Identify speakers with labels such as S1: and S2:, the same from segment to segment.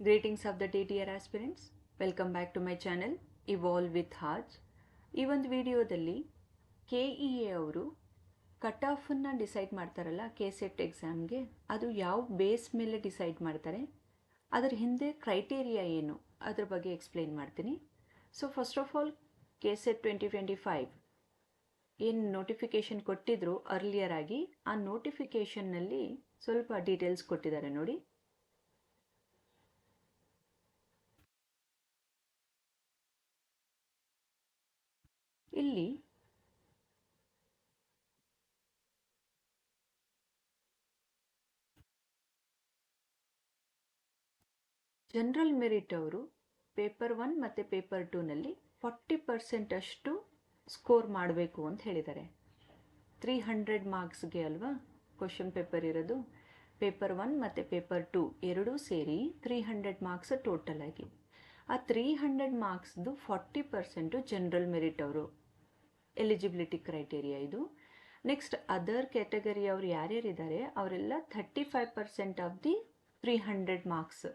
S1: Greetings the T T R aspirants welcome back to my channel evolve with ಹಾಜ್ ಈ ಒಂದು ವಿಡಿಯೋದಲ್ಲಿ K E A ಅವರು cut ಆಫನ್ನು decide ಮಾಡ್ತಾರಲ್ಲ ಕೆ ಸೆಟ್ ಎಕ್ಸಾಮ್ಗೆ ಅದು ಯಾವ ಬೇಸ್ ಮೇಲೆ ಡಿಸೈಡ್ ಮಾಡ್ತಾರೆ, ಅದರ ಹಿಂದೆ ಕ್ರೈಟೇರಿಯಾ ಏನು, ಅದ್ರ ಬಗ್ಗೆ ಎಕ್ಸ್ಪ್ಲೇನ್ ಮಾಡ್ತೀನಿ. So first of all K SET twenty twenty five ಏನು ನೋಟಿಫಿಕೇಷನ್ ಕೊಟ್ಟಿದ್ರು ಅರ್ಲಿಯರ್ ಆಗಿ, ಆ ನೋಟಿಫಿಕೇಷನ್ನಲ್ಲಿ ಸ್ವಲ್ಪ ಡೀಟೇಲ್ಸ್ ಕೊಟ್ಟಿದ್ದಾರೆ ನೋಡಿ. ಇಲ್ಲಿ ಜನರಲ್ ಮೆರಿಟ್ ಅವರು ಪೇಪರ್ ಒನ್ ಮತ್ತು ಪೇಪರ್ ಟೂನಲ್ಲಿ ಫಾರ್ಟಿ ಪರ್ಸೆಂಟ್ ಅಷ್ಟು ಸ್ಕೋರ್ ಮಾಡಬೇಕು ಅಂತ ಹೇಳಿದ್ದಾರೆ. ತ್ರೀ ಹಂಡ್ರೆಡ್ ಮಾರ್ಕ್ಸ್ಗೆ ಅಲ್ವಾ ಕ್ವಶನ್ ಪೇಪರ್ ಇರೋದು. ಪೇಪರ್ ಒನ್ ಮತ್ತು ಪೇಪರ್ ಟು ಎರಡೂ ಸೇರಿ ತ್ರೀ ಹಂಡ್ರೆಡ್ ಮಾರ್ಕ್ಸ್ ಟೋಟಲ್ ಆಗಿ. ಆ ತ್ರೀ ಹಂಡ್ರೆಡ್ ಮಾರ್ಕ್ಸ್ದು ಫಾರ್ಟಿ ಪರ್ಸೆಂಟು ಜನರಲ್ ಮೆರಿಟ್ ಅವರು ಎಲಿಜಿಬಿಲಿಟಿ ಕ್ರೈಟೇರಿಯಾ ಇದು. ನೆಕ್ಸ್ಟ್ ಅದರ್ ಕ್ಯಾಟಗರಿ ಅವ್ರು ಯಾರ್ಯಾರಿದ್ದಾರೆ, ಅವರೆಲ್ಲ thirty five percent of the three hundred marks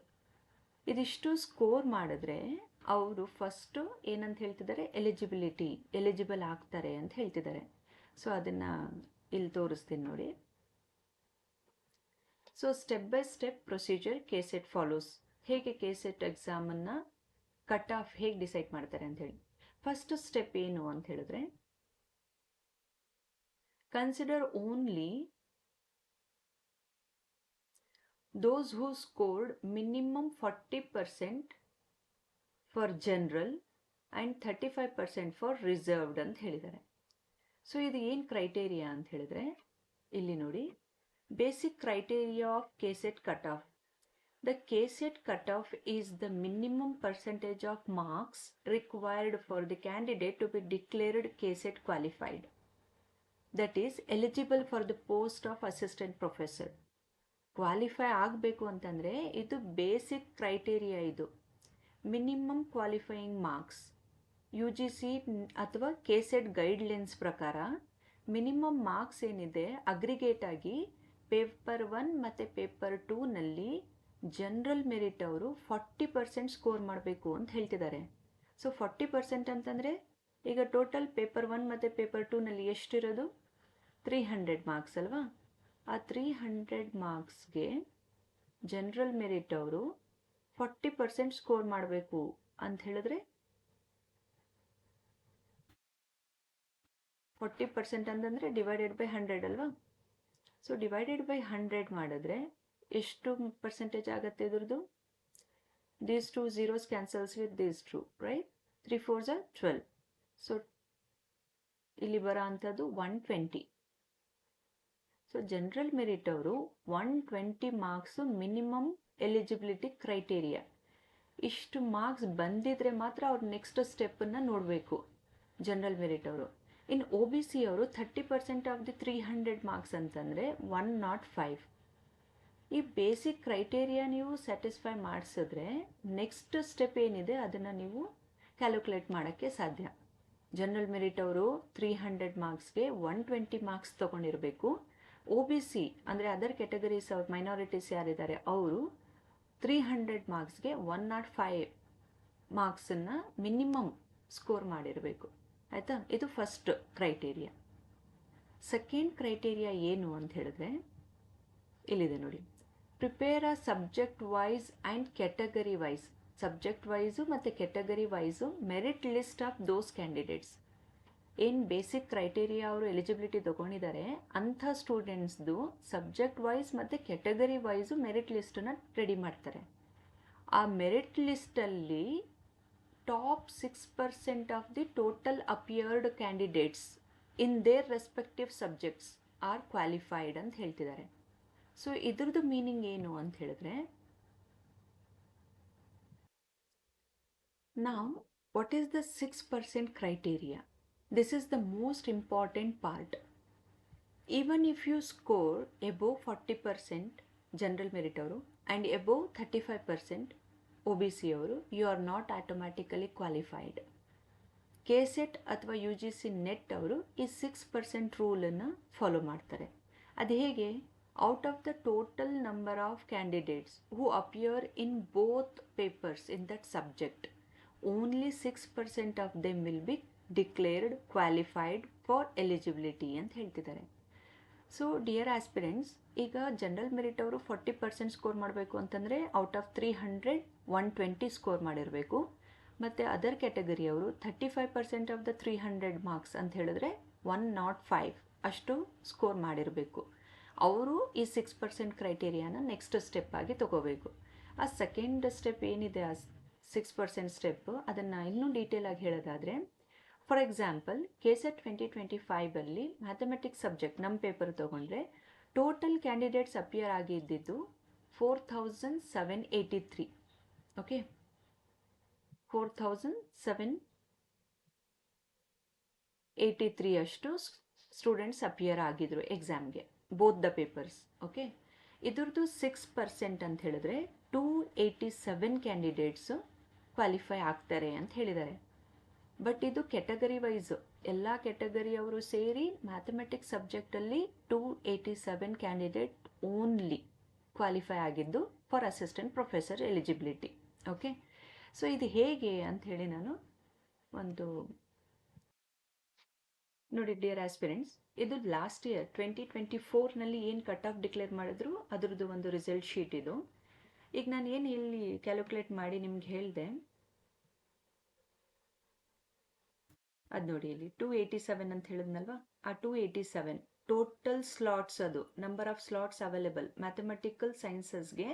S1: ಇದಿಷ್ಟು ಸ್ಕೋರ್ ಮಾಡಿದ್ರೆ ಅವರು ಫಸ್ಟು ಏನಂತ ಹೇಳ್ತಿದ್ದಾರೆ? ಎಲಿಜಿಬಿಲಿಟಿ ಎಲಿಜಿಬಲ್ ಆಗ್ತಾರೆ ಅಂತ ಹೇಳ್ತಿದ್ದಾರೆ. ಸೊ ಅದನ್ನು ಇಲ್ಲಿ ತೋರಿಸ್ತೀನಿ ನೋಡಿ. So step by step procedure K SET follows ಹೇಗೆ ಕೆ ಸೆಟ್ ಎಕ್ಸಾಮನ್ನು ಕಟ್ ಆಫ್ ಹೇಗೆ ಡಿಸೈಡ್ ಮಾಡ್ತಾರೆ ಅಂತ ಹೇಳಿ. ಫಸ್ಟ್ ಸ್ಟೆಪ್ ಏನು ಅಂತ ಹೇಳಿದ್ರೆ consider only those who scored minimum 40% for general and thirty five percent for reserved ಅಂತ ಹೇಳಿದ್ದಾರೆ. ಸೊ ಇದು ಏನು ಕ್ರೈಟೇರಿಯಾ ಅಂತ ಹೇಳಿದ್ರೆ, ಇಲ್ಲಿ ನೋಡಿ basic criteria of KSET cut off the KSET cut off is the minimum percentage of marks required for the candidate to be declared KSET qualified that is eligible for the post of assistant professor qualify ಆಗಬೇಕು ಅಂತಂದರೆ ಇದು basic criteria ಇದು. Minimum qualifying marks U G C ಅಥವಾ K SET guidelines ಪ್ರಕಾರ minimum marks ಏನಿದೆ aggregate ಆಗಿ paper one ಮತ್ತು paper ಟೂನಲ್ಲಿ ಜನರಲ್ ಮೆರಿಟ್ ಅವರು ಫಾರ್ಟಿ ಪರ್ಸೆಂಟ್ ಸ್ಕೋರ್ ಮಾಡಬೇಕು ಅಂತ ಹೇಳ್ತಿದ್ದಾರೆ. ಸೊ ಫಾರ್ಟಿ ಪರ್ಸೆಂಟ್ ಅಂತಂದರೆ ಈಗ ಟೋಟಲ್ ಪೇಪರ್ ಒನ್ ಮತ್ತು ಪೇಪರ್ ಟೂನಲ್ಲಿ ಎಷ್ಟಿರೋದು? ತ್ರೀ ಹಂಡ್ರೆಡ್ ಮಾರ್ಕ್ಸ್ ಅಲ್ವಾ? ಆ ತ್ರೀ ಹಂಡ್ರೆಡ್ ಮಾರ್ಕ್ಸ್ಗೆ ಜನರಲ್ ಮೆರಿಟ್ ಅವರು ಫಾರ್ಟಿ ಪರ್ಸೆಂಟ್ ಸ್ಕೋರ್ ಮಾಡಬೇಕು ಅಂತ ಹೇಳಿದ್ರೆ? ಫಾರ್ಟಿ ಪರ್ಸೆಂಟ್ ಅಂತಂದರೆ ಡಿವೈಡೆಡ್ ಬೈ ಹಂಡ್ರೆಡ್ ಅಲ್ವಾ? ಸೊ ಡಿವೈಡೆಡ್ ಬೈ ಹಂಡ್ರೆಡ್ ಮಾಡಿದ್ರೆ ಎಷ್ಟು ಪರ್ಸೆಂಟೇಜ್ ಆಗುತ್ತೆ ಇದ್ರದ್ದು? These two zeros cancels with these two right three four ಝ twelve so ಇಲ್ಲಿ ಬರೋ ಅಂಥದ್ದು one twenty so general merit ಅವರು one twenty marks minimum eligibility criteria ಇಷ್ಟು ಮಾರ್ಕ್ಸ್ ಬಂದಿದ್ರೆ ಮಾತ್ರ ಅವ್ರು ನೆಕ್ಸ್ಟ್ ಸ್ಟೆಪ್ಪನ್ನು ನೋಡಬೇಕು ಜನರಲ್ ಮೆರಿಟ್ ಅವರು. ಇನ್ನು ಒ ಬಿ ಸಿ ಅವರು thirty percent of the three hundred marks ಅಂತಂದರೆ ಒನ್ ನಾಟ್ ಫೈವ್ ಈ ಬೇಸಿಕ್ ಕ್ರೈಟೇರಿಯಾ ನೀವು ಸ್ಯಾಟಿಸ್ಫೈ ಮಾಡಿಸಿದ್ರೆ ನೆಕ್ಸ್ಟ್ ಸ್ಟೆಪ್ ಏನಿದೆ ಅದನ್ನು ನೀವು ಕ್ಯಾಲ್ಕುಲೇಟ್ ಮಾಡೋಕ್ಕೆ ಸಾಧ್ಯ. ಜನರಲ್ ಮೆರಿಟ್ ಅವರು ತ್ರೀ ಹಂಡ್ರೆಡ್ ಮಾರ್ಕ್ಸ್ಗೆ ಒನ್ ಟ್ವೆಂಟಿ ಮಾರ್ಕ್ಸ್ ತೊಗೊಂಡಿರಬೇಕು. ಒ ಬಿ ಸಿ ಅಂದರೆ ಅದರ್ ಕೆಟಗರೀಸ್ ಅವ್ರ ಮೈನಾರಿಟೀಸ್ ಯಾರಿದ್ದಾರೆ, ಅವರು ತ್ರೀ ಹಂಡ್ರೆಡ್ ಮಾರ್ಕ್ಸ್ಗೆ ಒನ್ ನಾಟ್ ಫೈವ್ ಮಾರ್ಕ್ಸನ್ನು ಮಿನಿಮಮ್ ಸ್ಕೋರ್ ಮಾಡಿರಬೇಕು. ಆಯಿತಾ? ಇದು ಫಸ್ಟ್ ಕ್ರೈಟೇರಿಯಾ ಸೆಕೆಂಡ್ ಕ್ರೈಟೇರಿಯಾ ಏನು ಅಂತ ಹೇಳಿದ್ರೆ, ಇಲ್ಲಿದೆ ನೋಡಿ. Prepare a subject wise and category wise subject wise ಮತ್ತು category wise merit list of those candidates ಏನು ಬೇಸಿಕ್ ಕ್ರೈಟೇರಿಯಾ ಅವರು ಎಲಿಜಿಬಿಲಿಟಿ ತೊಗೊಂಡಿದ್ದಾರೆ ಅಂಥ ಸ್ಟೂಡೆಂಟ್ಸ್ದು ಸಬ್ಜೆಕ್ಟ್ ವೈಸ್ ಮತ್ತು ಕೆಟಗರಿ ವೈಸು ಮೆರಿಟ್ ಲಿಸ್ಟನ್ನು ರೆಡಿ ಮಾಡ್ತಾರೆ. ಆ merit ಲಿಸ್ಟಲ್ಲಿ top six percent of the total appeared candidates in their respective subjects are qualified ಅಂತ ಹೇಳ್ತಿದ್ದಾರೆ ಸೊ ಇದ್ರದ್ದು ಮೀನಿಂಗ್ ಏನು ಅಂತ ಹೇಳಿದ್ರೆ ನಾವು what is the six percent criteria this is the most important part. Even if you score above 40% general merit ಅವರು and above 35% OBC ಅವರು you are not automatically qualified. kset set ಅಥವಾ U G C NET ಅವರು ಈ six percent ರೂಲನ್ನು follow ಮಾಡ್ತಾರೆ ಅದು ಹೇಗೆ out of the total number of candidates who appear in both papers in that subject, only 6% of them will be declared qualified for eligibility ಅಂತ ಹೇಳ್ತಿದ್ದಾರೆ. So dear aspirants ಈಗ general merit ಅವರು forty percent score ಮಾಡಬೇಕು ಅಂತಂದರೆ out of three hundred one twenty score ಮಾಡಿರಬೇಕು. ಮತ್ತು other ಕ್ಯಾಟಗರಿಯವರು thirty five percent of the three hundred marks ಅಂತ ಹೇಳಿದ್ರೆ ಒನ್ ನಾಟ್ ಫೈವ್ ಅಷ್ಟು ಸ್ಕೋರ್ ಮಾಡಿರಬೇಕು. ಅವರು ಈ ಸಿಕ್ಸ್ ಪರ್ಸೆಂಟ್ ಕ್ರೈಟೇರಿಯಾನ ನೆಕ್ಸ್ಟ್ ಸ್ಟೆಪ್ ಆಗಿ ತಗೋಬೇಕು. ಆ ಸೆಕೆಂಡ್ ಸ್ಟೆಪ್ ಏನಿದೆ ಆ ಸಿಕ್ಸ್ ಪರ್ಸೆಂಟ್ ಸ್ಟೆಪ್ ಅದನ್ನು ಇನ್ನೂ ಡೀಟೇಲಾಗಿ ಹೇಳೋದಾದರೆ for example KSET twenty twenty ಫೈವಲ್ಲಿ mathematics subject ನಮ್ಮ ಪೇಪರ್ ತೊಗೊಂಡ್ರೆ total candidates appear ಆಗಿದ್ದಿದ್ದು four thousand seven eighty three okay four thousand seven eighty three ಅಷ್ಟು ಸ್ಟೂಡೆಂಟ್ಸ್ ಅಪಿಯರ್ ಆಗಿದ್ರು ಎಕ್ಸಾಮ್ಗೆ ಬೋತ್ ದ ಪೇಪರ್ಸ್ ಓಕೆ ಇದ್ರದ್ದು ಸಿಕ್ಸ್ ಪರ್ಸೆಂಟ್ ಅಂತ ಹೇಳಿದ್ರೆ two eighty seven candidates qualify ಆಗ್ತಾರೆ ಅಂತ ಹೇಳಿದ್ದಾರೆ. ಬಟ್ ಇದು ಕೆಟಗರಿ ವೈಸ್ ಎಲ್ಲ ಕೆಟಗರಿಯವರು ಸೇರಿ mathematics ಸಬ್ಜೆಕ್ಟಲ್ಲಿ two eighty seven candidate only qualify ಆಗಿದ್ದು for assistant professor eligibility okay so ಇದು ಹೇಗೆ ಅಂತ ಹೇಳಿ ನಾನು ಒಂದು ನೋಡಿ ಡಿಯರ್ ಆಸ್ಪಿರೆಂಟ್ಸ್ ಇದು ಲಾಸ್ಟ್ ಇಯರ್ ಟ್ವೆಂಟಿ ಟ್ವೆಂಟಿ ಫೋರ್ನಲ್ಲಿ ಏನು ಕಟ್ ಆಫ್ ಡಿಕ್ಲೇರ್ ಮಾಡಿದ್ರು? ಅದರದ್ದು ಒಂದು ರಿಸಲ್ಟ್ ಶೀಟ್ ಇದು. ಈಗ ನಾನು ಏನು ಇಲ್ಲಿ ಕ್ಯಾಲ್ಕುಲೇಟ್ ಮಾಡಿ ನಿಮ್ಗೆ ಹೇಳಿದೆ? ಅದು ನೋಡಿ ಇಲ್ಲಿ ಟೂ ಏಯ್ಟಿ ಸೆವೆನ್ ಅಂತ ಹೇಳಿದ್ನಲ್ವಾ? ಆ two eighty seven total slots ಅದು number of slots available mathematical ಸೈನ್ಸಸ್ಗೆ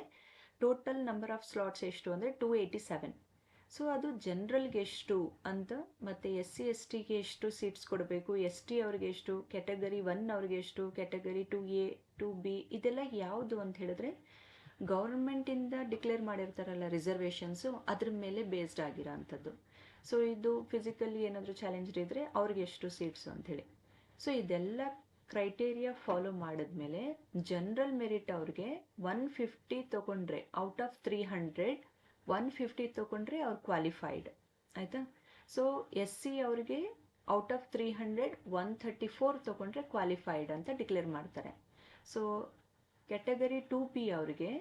S1: total number of slots ಎಷ್ಟು ಅಂದರೆ ಟೂ ಏಯ್ಟಿ ಸೆವೆನ್ ಸೊ ಅದು ಜನ್ರಲ್ಗೆ ಎಷ್ಟು ಅಂತ, ಮತ್ತು ಎಸ್ ಸಿ ಎಸ್ ಟಿಗೆ ಎಷ್ಟು ಸೀಟ್ಸ್ ಕೊಡಬೇಕು ಎಸ್ ಟಿ ಅವ್ರಿಗೆ ಎಷ್ಟು ಕ್ಯಾಟಗರಿ ಒನ್ ಅವ್ರಿಗೆ ಎಷ್ಟು category two A two B ಇದೆಲ್ಲ ಯಾವುದು ಅಂತ ಹೇಳಿದ್ರೆ ಗೌರ್ಮೆಂಟಿಂದ ಡಿಕ್ಲೇರ್ ಮಾಡಿರ್ತಾರಲ್ಲ ರಿಸರ್ವೇಷನ್ಸು ಅದ್ರ ಮೇಲೆ ಬೇಸ್ಡ್ ಆಗಿರೋ ಅಂಥದ್ದು ಸೊ ಇದು ಫಿಸಿಕಲಿ ಏನಾದರೂ ಚಾಲೆಂಜ್ ಇದ್ದರೆ ಅವ್ರಿಗೆ ಎಷ್ಟು ಸೀಟ್ಸು ಅಂಥೇಳಿ. ಸೊ ಇದೆಲ್ಲ ಕ್ರೈಟೇರಿಯಾ ಫಾಲೋ ಮಾಡಿದ್ಮೇಲೆ ಜನರಲ್ ಮೆರಿಟ್ ಅವ್ರಿಗೆ ಒನ್ ಫಿಫ್ಟಿ ತೊಗೊಂಡ್ರೆ out of three hundred one fifty ತೊಗೊಂಡ್ರೆ ಅವ್ರು ಕ್ವಾಲಿಫೈಡ್ ಆಯಿತಾ? ಸೊ ಎಸ್ ಸಿ ಅವ್ರಿಗೆ out of three hundred one thirty four ತೊಗೊಂಡ್ರೆ ಕ್ವಾಲಿಫೈಡ್ ಅಂತ ಡಿಕ್ಲೇರ್ ಮಾಡ್ತಾರೆ. ಸೊ ಕ್ಯಾಟಗರಿ ಟು ಪಿ ಅವ್ರಿಗೆ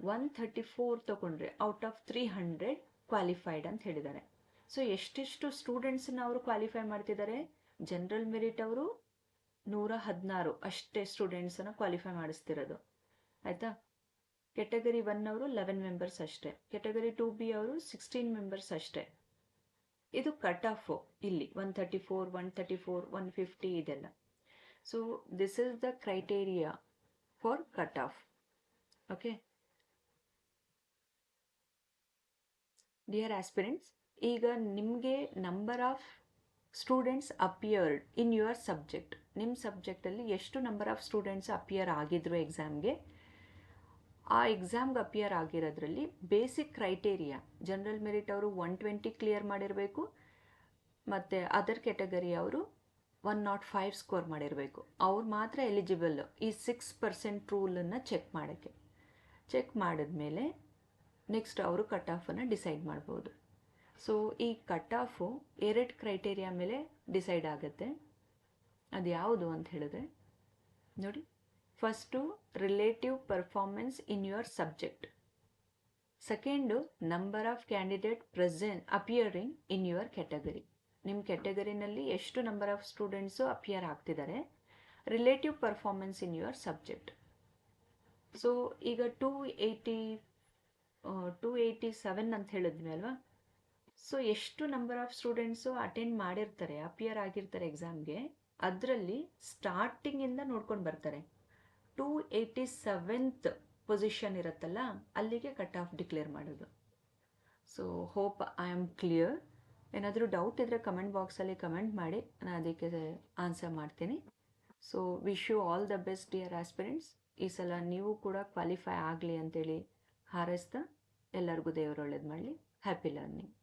S1: ಒನ್ ಥರ್ಟಿ ಫೋರ್ ತೊಗೊಂಡ್ರೆ out of three hundred qualified ಅಂತ ಹೇಳಿದ್ದಾರೆ. ಸೊ ಎಷ್ಟೆಷ್ಟು ಸ್ಟೂಡೆಂಟ್ಸನ್ನ ಅವರು ಕ್ವಾಲಿಫೈ ಮಾಡ್ತಿದ್ದಾರೆ ಜನರಲ್ ಮೆರಿಟ್ ಅವರು ನೂರ ಹದಿನಾರು ಅಷ್ಟೇ ಸ್ಟೂಡೆಂಟ್ಸನ್ನು ಕ್ವಾಲಿಫೈ ಮಾಡಿಸ್ತಿರೋದು. ಆಯಿತಾ? ಕೆಟಗರಿ ಒನ್ ಅವರು ಲೆವೆನ್ ಮೆಂಬರ್ಸ್ ಅಷ್ಟೇ. ಕೆಟಗರಿ ಟು ಬಿ ಅವರು ಸಿಕ್ಸ್ಟೀನ್ ಮೆಂಬರ್ಸ್ ಅಷ್ಟೇ. ಇದು ಕಟ್ ಆಫು ಇಲ್ಲಿ one thirty four one thirty four one fifty ಇದೆಲ್ಲ. So this is the criteria for cut off okay dear aspirants ಈಗ ನಿಮಗೆ number of students appeared in your subject ನಿಮ್ಮ ಸಬ್ಜೆಕ್ಟಲ್ಲಿ ಎಷ್ಟು ನಂಬರ್ ಆಫ್ ಸ್ಟೂಡೆಂಟ್ಸ್ ಅಪಿಯರ್ ಆಗಿದ್ರು ಎಕ್ಸಾಮ್ಗೆ ಆ ಎಕ್ಸಾಮ್ಗೆ ಅಪಿಯರ್ ಆಗಿರೋದ್ರಲ್ಲಿ ಬೇಸಿಕ್ ಕ್ರೈಟೇರಿಯಾ ಜನರಲ್ ಮೆರಿಟ್ ಅವರು ಒನ್ ಟ್ವೆಂಟಿ ಕ್ಲಿಯರ್ ಮಾಡಿರಬೇಕು, ಮತ್ತು ಅದರ್ ಕ್ಯಾಟಗರಿ ಅವರು ಒನ್ ನಾಟ್ ಫೈವ್ ಸ್ಕೋರ್ ಮಾಡಿರಬೇಕು. ಅವ್ರು ಮಾತ್ರ ಎಲಿಜಿಬಲ್ ಈ ಸಿಕ್ಸ್ ಪರ್ಸೆಂಟ್ ರೂಲನ್ನು ಚೆಕ್ ಮಾಡೋಕ್ಕೆ. ಚೆಕ್ ಮಾಡಿದ್ಮೇಲೆ ನೆಕ್ಸ್ಟ್ ಅವರು ಕಟ್ ಆಫನ್ನು ಡಿಸೈಡ್ ಮಾಡ್ಬೋದು. ಸೊ ಈ ಕಟ್ ಆಫು ಎರಡು ಕ್ರೈಟೇರಿಯಾ ಮೇಲೆ ಡಿಸೈಡ್ ಆಗುತ್ತೆ. ಅದು ಯಾವುದು ಅಂತ ಹೇಳಿದ್ರೆ, ನೋಡಿ. First relative performance in your subject second number of candidate present appearing in your category ನಿಮ್ಮ ಕ್ಯಾಟಗರಿನಲ್ಲಿ ಎಷ್ಟು ನಂಬರ್ ಆಫ್ ಸ್ಟೂಡೆಂಟ್ಸು ಅಪಿಯರ್ ಆಗ್ತಿದ್ದಾರೆ relative performance in your subject so ಈಗ two eighty two eighty seven ಅಂತ ಹೇಳಿದ್ವಿ ಅಲ್ವಾ? ಸೊ ಎಷ್ಟು number of students attend ಮಾಡಿರ್ತಾರೆ ಅಪಿಯರ್ ಆಗಿರ್ತಾರೆ ಎಕ್ಸಾಮ್ಗೆ ಅದರಲ್ಲಿ ಸ್ಟಾರ್ಟಿಂಗಿಂದ ನೋಡ್ಕೊಂಡು ಬರ್ತಾರೆ. ಟೂ ಏಯ್ಟಿ ಸೆವೆಂತ್ ಪೊಸಿಷನ್ ಇರುತ್ತಲ್ಲ, ಅಲ್ಲಿಗೆ ಕಟ್ ಆಫ್ ಡಿಕ್ಲೇರ್ ಮಾಡೋದು. So hope I am clear ಏನಾದರೂ ಡೌಟ್ ಇದ್ದರೆ ಕಮೆಂಟ್ ಬಾಕ್ಸಲ್ಲಿ ಕಮೆಂಟ್ ಮಾಡಿ, ನಾನು ಅದಕ್ಕೆ ಆನ್ಸರ್ ಮಾಡ್ತೀನಿ. So wish you all the best dear aspirants ಈ ಸಲ ನೀವು ಕೂಡ ಕ್ವಾಲಿಫೈ ಆಗಲಿ ಅಂತೇಳಿ ಹಾರೈಸ್ತಾ, ಎಲ್ಲರಿಗೂ ದೇವರು ಒಳ್ಳೇದು ಮಾಡಲಿ. Happy learning